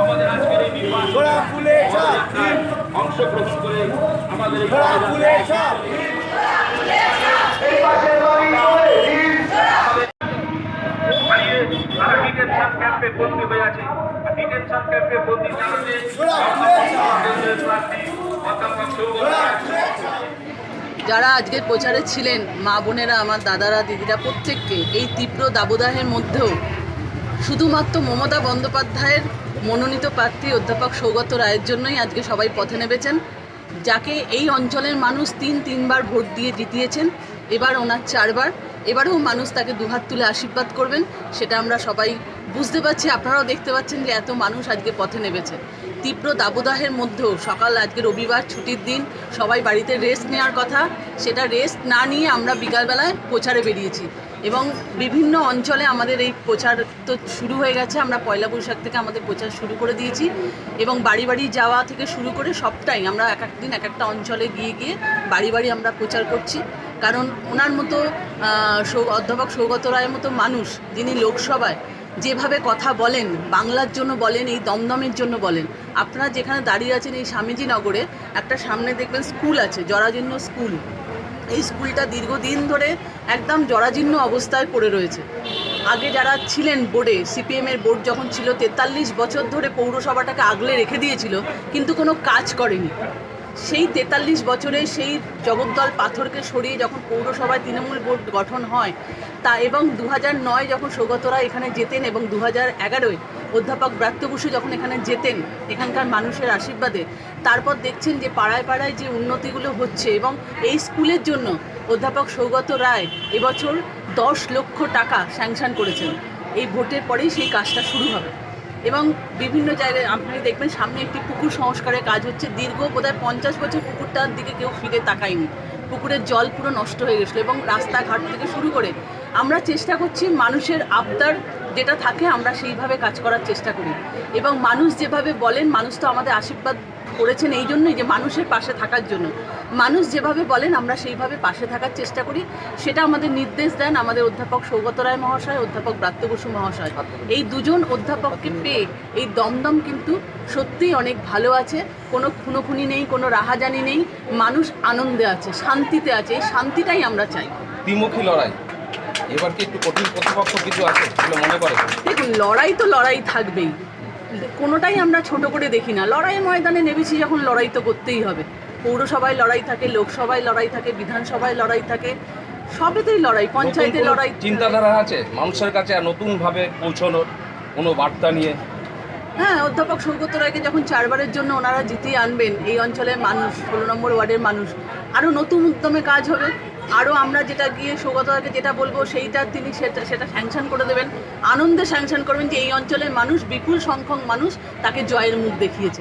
আমাদের আজকের এই নির্বাচন অংশগ্রহণ করে আমাদের তারা ডিটেনশন ক্যাম্পে বন্দী হয়ে আছে। ডিটেনশন ক্যাম্পে বন্দী প্রার্থী অধ্যাপক সৌগত গোড়া রায় ফুলে ছাড়তি যারা আজকের প্রচারে ছিলেন, মা বোনেরা, আমার দাদারা, দিদিরা প্রত্যেককে, এই তীব্র দাবদাহের মধ্যেও শুধুমাত্র মমতা বন্দ্যোপাধ্যায়ের মনোনীত প্রার্থী অধ্যাপক সৌগত রায়ের জন্যই আজকে সবাই পথে নেমেছেন, যাকে এই অঞ্চলের মানুষ তিন তিনবার ভোট দিয়ে জিতিয়েছেন, এবার ওনার চারবার। এবারেও মানুষ তাকে দুহাত তুলে আশীর্বাদ করবেন, সেটা আমরা সবাই বুঝতে পারছি। আপনারাও দেখতে পাচ্ছেন যে এত মানুষ আজকে পথে নেমেছে। তীব্র দাবদাহের মধ্যেও সকাল আজকে রবিবার ছুটির দিন সবাই বাড়িতে রেস্ট নেওয়ার কথা। সেটা রেস্ট না নিয়ে আমরা বিকালবেলায় প্রচারে বেরিয়েছি। এবং বিভিন্ন অঞ্চলে আমাদের এই প্রচার তো শুরু হয়ে গেছে। আমরা পয়লা বৈশাখ থেকে আমাদের প্রচার শুরু করে দিয়েছি। এবং বাড়ি বাড়ি যাওয়া থেকে শুরু করে সবটাই আমরা এক এক দিন এক একটা অঞ্চলে গিয়ে গিয়ে বাড়ি বাড়ি আমরা প্রচার করছি। কারণ ওনার মতো সৌ- অধ্যাপক সৌগত রায়ের মতো মানুষ যিনি লোকসভায় যেভাবে কথা বলেন, বাংলার জন্য বলেন, এই দমদমের জন্য বলেন, আপনারা যেখানে দাঁড়িয়ে আছেন এই স্বামীজি নগরে একটা সামনে দেখবেন স্কুল আছে, জরাজীর্ণ স্কুল। এই স্কুলটা দীর্ঘদিন ধরে একদম জরাজীর্ণ অবস্থায় পড়ে রয়েছে। আগে যারা ছিলেন বোর্ডে সিপিএমের বোর্ড যখন ছিল, তেতাল্লিশ বছর ধরে পৌরসভাটাকে আগলে রেখে দিয়েছিল, কিন্তু কোনো কাজ করেনি। সেই তেতাল্লিশ বছরে সেই জগদ্দল পাথরকে সরিয়ে যখন পৌরসভায় তৃণমূল বোর্ড গঠন হয়, তা এবং দু নয় যখন সৌগতরা এখানে যেতেন এবং দু হাজার এগারোয় অধ্যাপক ব্রাত্য বসু যখন এখানে যেতেন এখানকার মানুষের আশীর্বাদে, তারপর দেখছেন যে পাড়ায় পাড়ায় যে উন্নতিগুলো হচ্ছে এবং এই স্কুলের জন্য অধ্যাপক সৌগত রায় এবছর দশ লক্ষ টাকা স্যাংশন করেছেন। এই ভোটের পরেই সেই কাজটা শুরু হবে। এবং বিভিন্ন জায়গায় আপনি দেখবেন সামনে একটি পুকুর সংস্কারের কাজ হচ্ছে। দীর্ঘ বোধহয় পঞ্চাশ বছর পুকুরটার দিকে কেউ ফিরে তাকায়নি। পুকুরের জল পুরো নষ্ট হয়ে গেছিল এবং রাস্তাঘাট থেকে শুরু করে আমরা চেষ্টা করছি মানুষের আবদার যেটা থাকে আমরা সেইভাবে কাজ করার চেষ্টা করি। এবং মানুষ যেভাবে বলেন, মানুষ তো আমাদের আশীর্বাদ করেছেন এই জন্যই যে মানুষের পাশে থাকার জন্য। মানুষ যেভাবে বলেন আমরা সেইভাবে পাশে থাকার চেষ্টা করি। সেটা আমাদের নির্দেশ দেন আমাদের অধ্যাপক সৌগত রায় মহাশয় অধ্যাপক ব্রাত্য বসু মহাশয়। এই দুজন অধ্যাপককে পেয়ে এই দমদম কিন্তু সত্যিই অনেক ভালো আছে। কোনো খুনোখুনি নেই কোনো রাহাজানি নেই। মানুষ আনন্দে আছে শান্তিতে আছে। এই শান্তিটাই আমরা চাই। দ্বিমুখী লড়াই। এবার কি একটু কঠিন প্রতিপক্ষ কিছু আছে বলে মনে করে? দেখুন লড়াই তো লড়াই থাকবেই। কোনোটাই আমরা ছোট করে দেখি না। লড়াই ময়দানে নেমেছি যখন লড়াই তো করতেই হবে। পৌরসভায় লড়াই থাকে লোকসভায় লড়াই থাকে বিধানসভায় লড়াই থাকে সবেতেই লড়াই পঞ্চায়েতে লড়াই। চিন্তাধারা আছে? মানুষের কাছে নতুনভাবে পৌঁছানোর কোনো বার্তা নিয়ে? হ্যাঁ অধ্যাপক সৌগত রায়কে যখন চারবারের জন্য ওনারা জিতিয়ে আনবেন এই অঞ্চলের মানুষ ষোলো নম্বর ওয়ার্ডের মানুষ আরও নতুন উদ্যমে কাজ হবে। আরও আমরা যেটা গিয়ে সৌগতাকে যেটা বলব, সেইটা তিনি সেটা সেটা স্যাংশন করে দেবেন। আনন্দে স্যাংশন করবেন যে এই অঞ্চলের মানুষ, বিপুল সংখ্যক মানুষ তাকে জয়ের মুখ দেখিয়েছে।